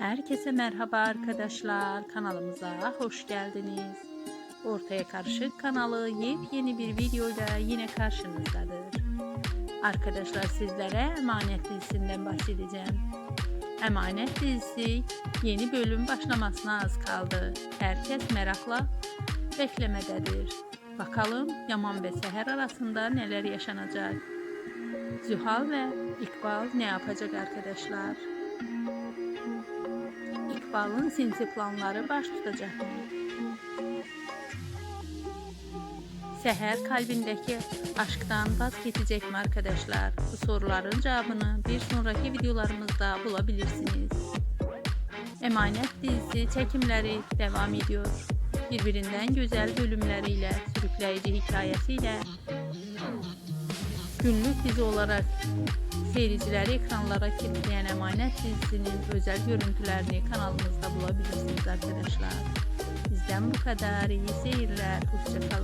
Herkese merhaba arkadaşlar. Kanalımıza hoş geldiniz. Ortaya Karışık kanalı yepyeni bir videoyla yine karşınızdadır. Arkadaşlar sizlere Emanet dizisinden bahsedeceğim. Emanet dizisi yeni bölüm başlamasına az kaldı. Herkes merakla beklemededir. Bakalım Yaman ve Seher arasında neler yaşanacak? Zühal ve İkbal ne yapacak arkadaşlar? İkbal'ın sinsi planları baş tutacak mı? Seher kalbindeki aşktan vazgeçecek mi arkadaşlar? Bu soruların cevabını bir sonraki videolarımızda bulabilirsiniz. Emanet dizisi çekimleri devam ediyor. Güzel bölümleriyle, sürükleyici hikayesiyle günlük dizi olarak seyircileri ekranlara kilitleyen Emanet dizisinin özel görüntülerini kanalımızda bulabilirsiniz arkadaşlar. Bizden bu kadar. İyi seyirler. Hoşçakalın.